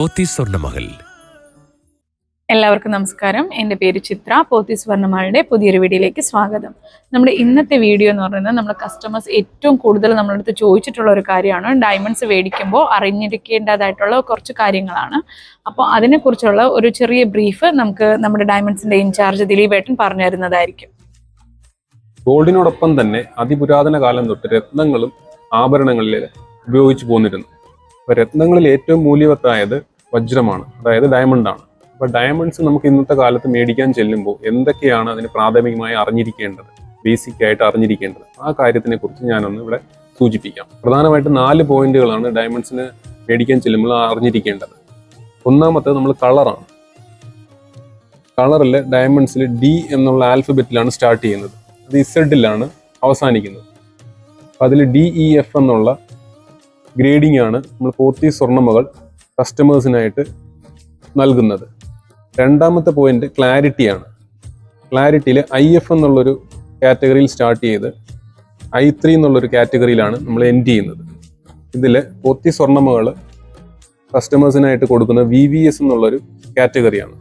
പോത്തി സ്വർണമഹൽ എല്ലാവർക്കും നമസ്കാരം. എന്റെ പേര് ചിത്ര. പോത്തി സ്വർണമാളുടെ പുതിയൊരു വീഡിയോയിലേക്ക് സ്വാഗതം. നമ്മുടെ ഇന്നത്തെ വീഡിയോ എന്ന് പറയുന്നത് നമ്മുടെ കസ്റ്റമേഴ്സ് ഏറ്റവും കൂടുതൽ നമ്മളടുത്ത് ചോദിച്ചിട്ടുള്ള ഒരു കാര്യമാണ്. ഡയമണ്ട്സ് മേടിക്കുമ്പോൾ അറിഞ്ഞിരിക്കേണ്ടതായിട്ടുള്ള കുറച്ച് കാര്യങ്ങളാണ്. അപ്പോൾ അതിനെക്കുറിച്ചുള്ള ഒരു ചെറിയ ബ്രീഫ് നമുക്ക് നമ്മുടെ ഡയമണ്ട്സിന്റെ ഇൻചാർജ് ദിലീപേട്ടൻ പറഞ്ഞു തരുന്നതായിരിക്കും. ഗോൾഡിനോടൊപ്പം തന്നെ അതിപുരാതന കാലം തൊട്ട് രത്നങ്ങളും ആഭരണങ്ങളിൽ ഉപയോഗിച്ചു പോന്നിരുന്നു. രത്നങ്ങളിൽ ഏറ്റവും മൂല്യവത്തായത് വജ്രമാണ് അതായത് ഡയമണ്ട് ആണ്. അപ്പൊ ഡയമണ്ട്സ് നമുക്ക് ഇന്നത്തെ കാലത്ത് മേടിക്കാൻ ചെല്ലുമ്പോൾ എന്തൊക്കെയാണ് അതിന് പ്രാഥമികമായി അറിഞ്ഞിരിക്കേണ്ടത്? ബേസിക് ആയിട്ട് അറിഞ്ഞിരിക്കേണ്ടത്. ആ കാര്യത്തിനെ കുറിച്ച് ഞാനൊന്ന് ഇവിടെ സൂചിപ്പിക്കാം. പ്രധാനമായിട്ട് നാല് പോയിന്റുകളാണ് ഡയമണ്ട്സിന് മേടിക്കാൻ ചെല്ലുമ്പോൾ അറിഞ്ഞിരിക്കേണ്ടത്. ഒന്നാമത്തെ നമ്മൾ കളറാണ് കളറിൽ ഡയമണ്ട്സിൽ ഡി എന്നുള്ള ആൽഫബറ്റിലാണ് സ്റ്റാർട്ട് ചെയ്യുന്നത്. അത് ഇസഡിലാണ് അവസാനിക്കുന്നത്. അപ്പം അതിൽ ഡി ഇ എഫ് എന്നുള്ള ഗ്രേഡിംഗ് ആണ് നമ്മൾ പോത്തി സ്വർണമകൾ കസ്റ്റമേഴ്സിനായിട്ട് നൽകുന്നത്. രണ്ടാമത്തെ പോയിന്റ് ക്ലാരിറ്റിയാണ് ക്ലാരിറ്റിയിൽ ഐ എഫ് എന്നുള്ളൊരു കാറ്റഗറിയിൽ സ്റ്റാർട്ട് ചെയ്ത് ഐ ത്രീ എന്നുള്ളൊരു കാറ്റഗറിയിലാണ് നമ്മൾ എൻഡ് ചെയ്യുന്നത്. ഇതിൽ പൊത്തി സ്വർണമകൾ കസ്റ്റമേഴ്സിനായിട്ട് കൊടുക്കുന്ന വി വി എസ് എന്നുള്ളൊരു കാറ്റഗറിയാണ്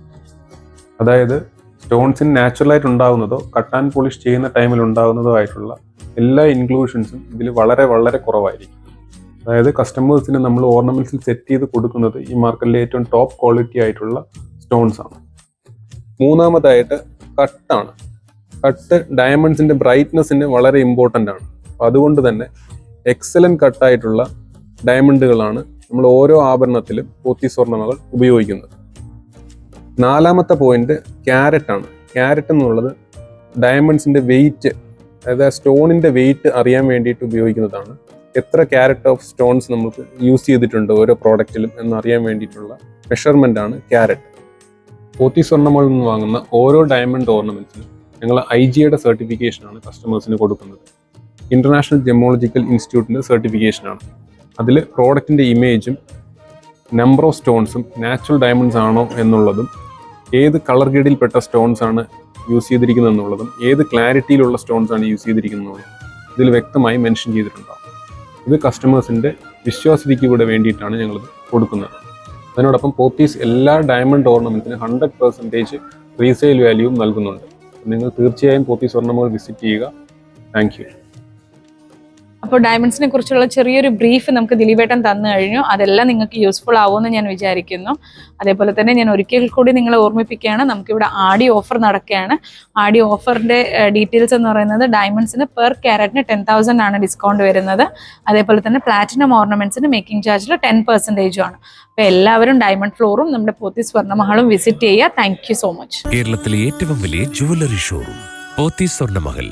അതായത് സ്റ്റോൺസിന് നാച്ചുറലായിട്ട് ഉണ്ടാകുന്നതോ കട്ടാൻ പോളിഷ് ചെയ്യുന്ന ടൈമിൽ ഉണ്ടാകുന്നതോ ആയിട്ടുള്ള എല്ലാ ഇൻക്ലൂഷൻസും ഇതിൽ വളരെ വളരെ കുറവായിരിക്കും. അതായത് കസ്റ്റമേഴ്സിന് നമ്മൾ ഓർണമെന്റ്സിൽ സെറ്റ് ചെയ്ത് കൊടുക്കുന്നത് ഈ മാർക്കറ്റിലെ ഏറ്റവും ടോപ്പ് ക്വാളിറ്റി ആയിട്ടുള്ള സ്റ്റോൺസ് ആണ്. മൂന്നാമതായിട്ട് കട്ടാണ് കട്ട് ഡയമണ്ട്സിന്റെ ബ്രൈറ്റ്നെസ്സിന് വളരെ ഇമ്പോർട്ടന്റ് ആണ്. അപ്പം അതുകൊണ്ട് തന്നെ എക്സലന്റ് കട്ടായിട്ടുള്ള ഡയമണ്ടുകളാണ് നമ്മൾ ഓരോ ആഭരണത്തിലും പോത്തി സ്വർണമകൾ ഉപയോഗിക്കുന്നത്. നാലാമത്തെ പോയിന്റ് ക്യാരറ്റ് ആണ്. ക്യാരറ്റ് എന്നുള്ളത് ഡയമണ്ട്സിന്റെ വെയിറ്റ് അതായത് സ്റ്റോണിന്റെ വെയിറ്റ് അറിയാൻ വേണ്ടിയിട്ട് ഉപയോഗിക്കുന്നതാണ്. എത്ര ക്യാരറ്റ് ഓഫ് സ്റ്റോൺസ് നമുക്ക് യൂസ് ചെയ്തിട്ടുണ്ട് ഓരോ പ്രോഡക്റ്റിലും എന്നറിയാൻ വേണ്ടിയിട്ടുള്ള മെഷർമെന്റ് ആണ് ക്യാരറ്റ്. പോത്തി സ്വർണമളിൽ നിന്ന് വാങ്ങുന്ന ഓരോ ഡയമണ്ട് ഓർണമെന്റ്സിനും ഞങ്ങൾ ഐ ജിയുടെ സർട്ടിഫിക്കേഷനാണ് കസ്റ്റമേഴ്സിന് കൊടുക്കുന്നത്. ഇന്റർനാഷണൽ ജെമോളജിക്കൽ ഇൻസ്റ്റിറ്റ്യൂട്ടിന്റെ സർട്ടിഫിക്കേഷനാണ്. അതിൽ പ്രോഡക്റ്റിന്റെ ഇമേജും നമ്പർ ഓഫ് സ്റ്റോൺസും നാച്ചുറൽ ഡയമണ്ട്സ് ആണോ എന്നുള്ളതും ഏത് കളർ ഗ്രേഡിൽപ്പെട്ട സ്റ്റോൺസ് ആണ് യൂസ് ചെയ്തിരിക്കുന്നത് എന്നുള്ളതും ഏത് ക്ലാരിറ്റിയിലുള്ള സ്റ്റോൺസ് ആണ് യൂസ് ചെയ്തിരിക്കുന്നത് ഇതിൽ വ്യക്തമായി മെൻഷൻ ചെയ്തിട്ടുണ്ടാവും. ഇത് കസ്റ്റമേഴ്സിന്റെ വിശ്വാസ്യതയ്ക്ക് കൂടെ വേണ്ടിയിട്ടാണ് ഞങ്ങളിത് കൊടുക്കുന്നത്. അതിനോടൊപ്പം പോത്തീസ് എല്ലാ ഡയമണ്ട് ഓർണമെന്റിന് ഹൺഡ്രഡ് പെർസെന്റേജ് റീസെയിൽ വാല്യൂവും നൽകുന്നുണ്ട്. നിങ്ങൾ തീർച്ചയായും പോത്തീസ് സ്വർണമോൾ വിസിറ്റ് ചെയ്യുക. താങ്ക് യു അപ്പോൾ ഡയമണ്ട്സിനെ കുറിച്ചുള്ള ചെറിയൊരു ബ്രീഫ് നമുക്ക് ദിലീപേട്ടൻ തന്നു കഴിഞ്ഞു. അതെല്ലാം നിങ്ങൾക്ക് യൂസ്ഫുൾ ആവുമെന്ന് ഞാൻ വിചാരിക്കുന്നു. അതേപോലെ തന്നെ ഞാൻ ഒരിക്കൽ കൂടി നിങ്ങളെ ഓർമ്മിപ്പിക്കുകയാണ്. നമുക്കിവിടെ ആടി ഓഫർ നടക്കുകയാണ്. ആടി ഓഫറിന്റെ ഡീറ്റെയിൽസ് എന്ന് പറയുന്നത് ഡയമണ്ട്സിന് പെർ ക്യാരറ്റിന് ടെൻ തൗസൻഡ് ആണ് ഡിസ്കൗണ്ട് വരുന്നത്. അതേപോലെ തന്നെ പ്ലാറ്റിനം ഓർണമെന്റ്സിന് മേക്കിംഗ് ചാർജിൽ ടെൻ പെർസെന്റേജും ആണ്. അപ്പോൾ എല്ലാവരും ഡയമണ്ട് ഫ്ലോറും നമ്മുടെ പോത്തി സ്വർണമഹളും വിസിറ്റ് ചെയ്യുക. താങ്ക് സോ മച്ച് കേരളത്തിലെ ഏറ്റവും വലിയ ജുവല്ലറി ഷോറൂം പോത്തി സ്വർണമഹൽ.